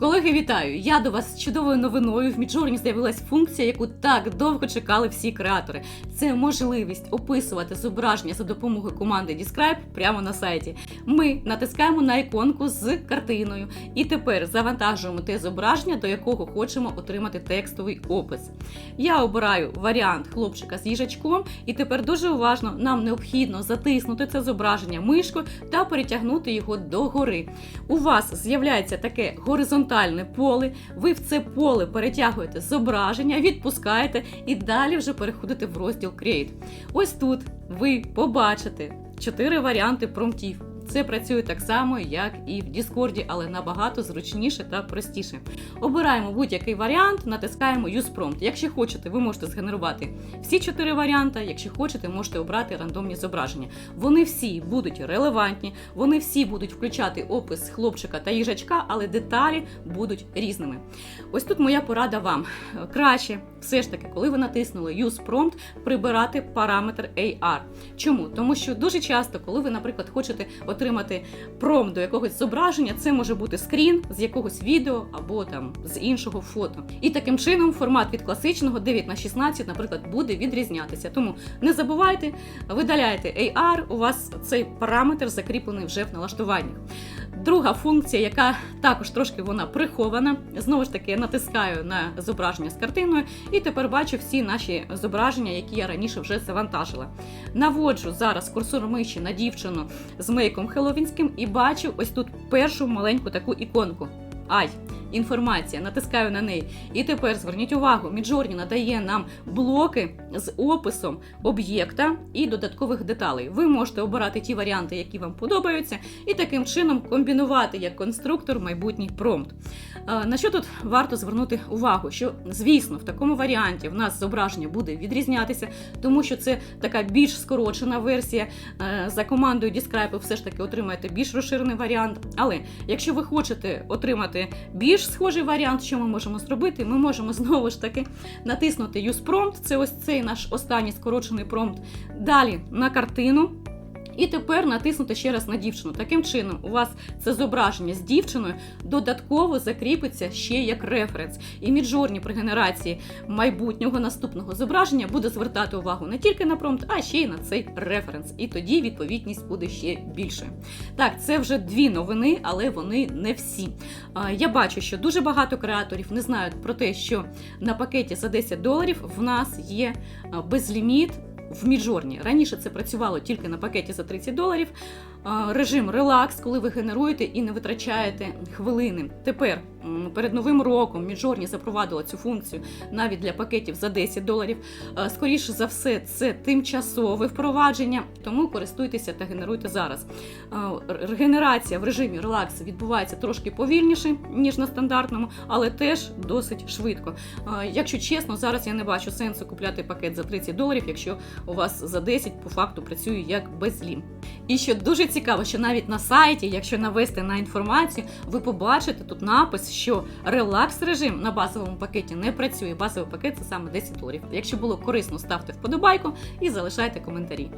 Колеги, вітаю! Я до вас з чудовою новиною. В Midjourney з'явилась функція, яку так довго чекали всі креатори. Це можливість описувати зображення за допомогою команди Describe прямо на сайті. Ми натискаємо на іконку з картиною і тепер завантажуємо те зображення, до якого хочемо отримати текстовий опис. Я обираю варіант хлопчика з їжачком, і тепер дуже уважно нам необхідно затиснути це зображення мишкою та перетягнути його догори. У вас з'являється таке горизонтальне поле. Ви в це поле перетягуєте зображення, відпускаєте і далі вже переходите в розділ Create. Ось тут ви побачите чотири варіанти промптів. Це працює так само, як і в Discord, але набагато зручніше та простіше. Обираємо будь-який варіант, натискаємо Use Prompt. Якщо хочете, ви можете згенерувати всі чотири варіанти. Якщо хочете, можете обрати рандомні зображення. Вони всі будуть релевантні, вони всі будуть включати опис хлопчика та їжачка, але деталі будуть різними. Ось тут моя порада вам. Краще, все ж таки, коли ви натиснули Use Prompt, прибирати параметр AR. Чому? Тому що дуже часто, коли ви, наприклад, хочете отримати промпт до якогось зображення, це може бути скрін з якогось відео або там з іншого фото. І таким чином формат від класичного 9 на 16, наприклад, буде відрізнятися. Тому не забувайте, видаляйте AR, у вас цей параметр закріплений вже в налаштуваннях. Друга функція, яка також трошки вона прихована. Знову ж таки, я натискаю на зображення з картиною, і тепер бачу всі наші зображення, які я раніше вже завантажила. Наводжу зараз курсор миші на дівчину з мейком хеловінським і бачу ось тут першу маленьку таку іконку. Ай, інформація, натискаю на неї. І тепер зверніть увагу, Midjourney надає нам блоки з описом об'єкта і додаткових деталей. Ви можете обирати ті варіанти, які вам подобаються, і таким чином комбінувати як конструктор майбутній промпт. На що тут варто звернути увагу? Що, звісно, в такому варіанті в нас зображення буде відрізнятися, тому що це така більш скорочена версія. За командою Describe ви все ж таки отримаєте більш розширений варіант. Але якщо ви хочете отримати більш схожий варіант, що ми можемо зробити? Ми можемо знову ж таки натиснути Use Prompt, це ось цей наш останній скорочений промпт. Далі на картину. І тепер натиснути ще раз на дівчину. Таким чином, у вас це зображення з дівчиною додатково закріпиться ще як референс. І Midjourney при генерації майбутнього наступного зображення буде звертати увагу не тільки на промпт, а ще й на цей референс. І тоді відповідність буде ще більше. Так, це вже дві новини, але вони не всі. Я бачу, що дуже багато креаторів не знають про те, що на пакеті за 10 доларів в нас є безліміт в Міджорні. Раніше це працювало тільки на пакеті за 30 доларів. А, Режим релакс, коли ви генеруєте і не витрачаєте хвилини. Тепер перед новим роком Міджорні запровадила цю функцію навіть для пакетів за 10 доларів. Скоріше за все, це тимчасове впровадження, тому користуйтеся та генеруйте зараз. А, Генерація в режимі релакс відбувається трошки повільніше, ніж на стандартному, але теж досить швидко. Якщо чесно, зараз я не бачу сенсу купляти пакет за 30 доларів, якщо у вас за 10 по факту працює як безлім. І що дуже цікаво, що навіть на сайті, якщо навести на інформацію, ви побачите тут напис, що релакс режим на базовому пакеті не працює. Базовий пакет це саме 10 доларів. Якщо було корисно, ставте вподобайку і залишайте коментарі.